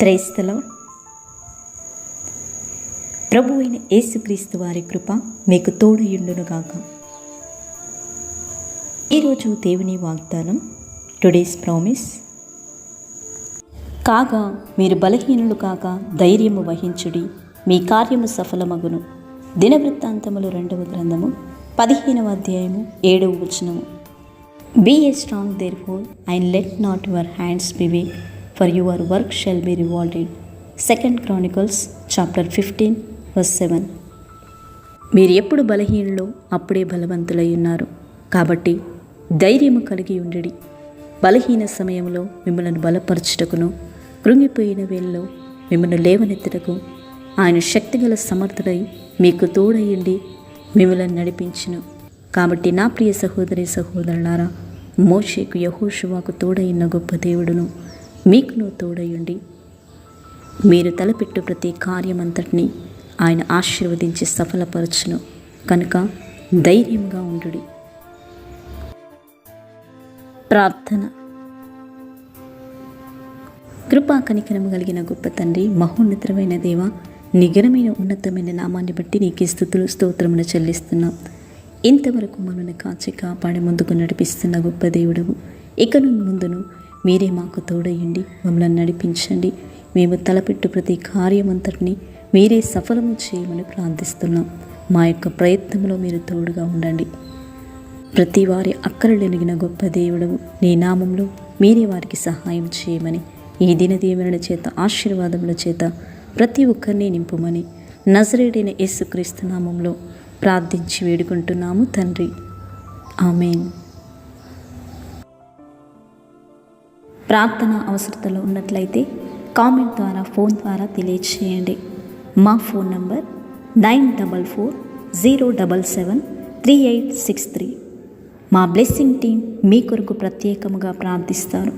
క్రైస్తలో ప్రభు అయిన యేసుక్రీస్తు వారి కృప మీకు తోడయుండునుగాక. ఈరోజు దేవుని వాగ్దానం టుడేస్ ప్రామిస్ కాగా మీరు బలహీనులు కాక ధైర్యము వహించుడి మీ కార్యము సఫలమగును. దినవృత్తాంతములు రెండవ గ్రంథము పదిహేనవ అధ్యాయము ఏడవ వచనము. Be a strong therefore and let not your hands be weak for your work shall be rewarded second Chronicles chapter fifteen verse seven మీరు ఎప్పుడు బలహీనలో అప్పుడే బలవంతులై ఉన్నారు. కాబట్టి ధైర్యము కలిగి ఉండడి. బలహీన సమయంలో మిమ్మల్ని బలపరచుటకును కృంగిపోయిన వేళలో మిమ్మల్ని లేవనెత్తుటకు ఆయన శక్తిగల సమర్థుడై మీకు తోడయ్యండి మిమ్మల్ని నడిపించును. కాబట్టి నా ప్రియ సహోదరి సహోదరులారా మోషేకు యహోషువాకు తోడైన గొప్ప దేవుడును మీకును తోడయ్యండి. మీరు తలపెట్టు ప్రతి కార్యమంతటిని ఆయన ఆశీర్వదించి సఫలపరచును. కనుక ధైర్యంగా ఉండుడి. ప్రార్థన. కృపా కనికరము కలిగిన గొప్ప తండ్రి మహోన్నతమైన దేవ నిగరమైన ఉన్నతమైన నామాన్ని బట్టి నీకు స్థుతులు స్తోత్రమును చెల్లిస్తున్నాం. ఇంతవరకు మనల్ని కాచి కాపాడి ముందుకు నడిపిస్తున్న గొప్ప దేవుడవు. ఇకను ముందును మీరే మాకు తోడయ్యండి మమ్మల్ని నడిపించండి. మేము తలపెట్టు ప్రతి కార్యమంతటిని మీరే సఫలము చేయమని ప్రార్థిస్తున్నాం. మా యొక్క ప్రయత్నంలో మీరు తోడుగా ఉండండి. ప్రతి వారి అక్కరలెనిగిన గొప్ప దేవుడు నీ నామంలో మీరే వారికి సహాయం చేయమని ఈ దిన దీవెనల చేత ఆశీర్వాదముల చేత ప్రతి ఒక్కరిని నింపుమని నజరేడైన యేసుక్రీస్తు నామంలో ప్రార్థించి వేడుకుంటున్నాము తండ్రి. ఆమెన్. ప్రార్థన అవసరతలో ఉన్నట్లయితే కామెంట్ ద్వారా ఫోన్ ద్వారా తెలియచేయండి. మా phone number nine double four zero double seven three eight six three. మా బ్లెస్సింగ్ టీం మీ కొరకు ప్రత్యేకముగా ప్రార్థిస్తారు.